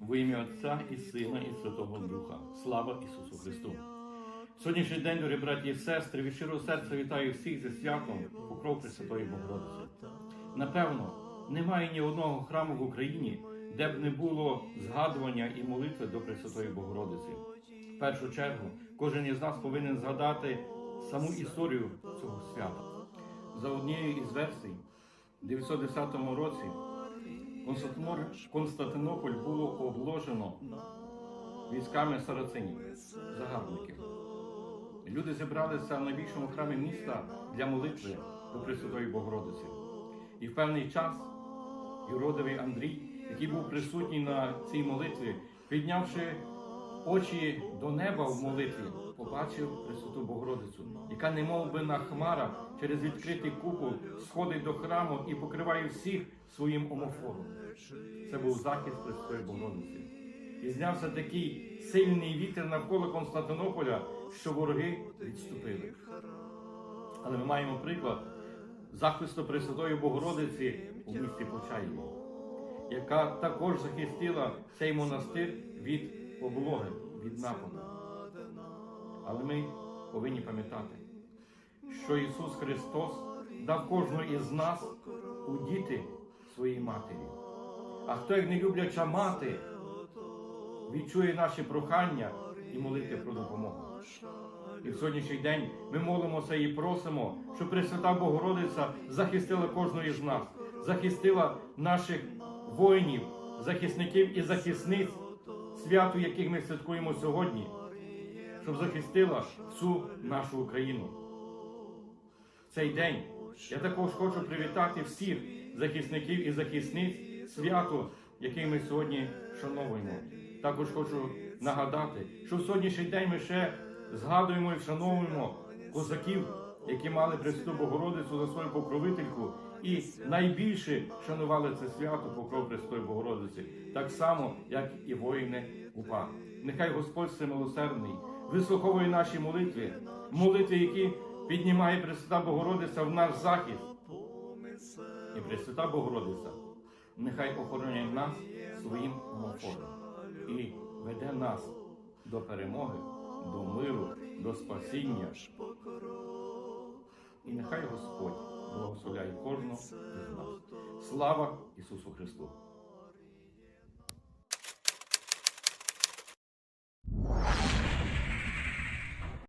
Во ім'я Отця і Сина, і Святого Духа. Слава Ісусу Христу! Сьогоднішній день, дорогі браті і сестри, від щирого серця вітаю всіх зі святом Покров Пресвятої Богородиці. Напевно, немає ні одного храму в Україні, де б не було згадування і молитви до Пресвятої Богородиці. В першу чергу, кожен із нас повинен згадати саму історію цього свята. За однією із версій, в 910 році Константинополь було обложено військами сарацинів, загарбників. Люди зібралися в найбільшому храмі міста для молитви до Пресвятої Богородиці. І в певний час Іродовий Андрій, який був присутній на цій молитві, піднявши очі до неба в молитві, побачив Пресвяту Богородицю, яка немов би на хмарах через відкритий купол сходить до храму і покриває всіх своїм омофором. Це був захист Пресвятої Богородиці. І знявся такий сильний вітер навколо Константинополя, що вороги відступили. Але ми маємо приклад захисту Пресвятої Богородиці у місті Почаєві, яка також захистила цей монастир від облоги, від нападу. Але ми повинні пам'ятати, що Ісус Христос дав кожного із нас у діти своїй матері. А хто, як не любляча мати, відчує наші прохання і молити про допомогу. І в сьогоднішній день ми молимося і просимо, щоб Пресвята Богородиця захистила кожного із нас, захистила наших воїнів, захисників і захисниць, святу, яких ми святкуємо сьогодні, щоб захистила всю нашу Україну. В цей день я також хочу привітати всіх захисників і захисниць свято, яке ми сьогодні шановуємо. Також хочу нагадати, що в сьогоднішній день ми ще згадуємо і вшановуємо козаків, які мали Пресвяту Богородицю за свою покровительку, і найбільше шанували це свято покров Пресвятої Богородиці, так само, як і воїни УПА. Нехай Господь всемилосердний вислуховує наші молитви, молитви, які піднімає Пресвята Богородиця в наш захист. І Пресвята Богородиця нехай охороняє нас своїм омофором і веде нас до перемоги, до миру, до спасіння. І нехай Господь благословляє кожного з нас. Слава Ісусу Христу!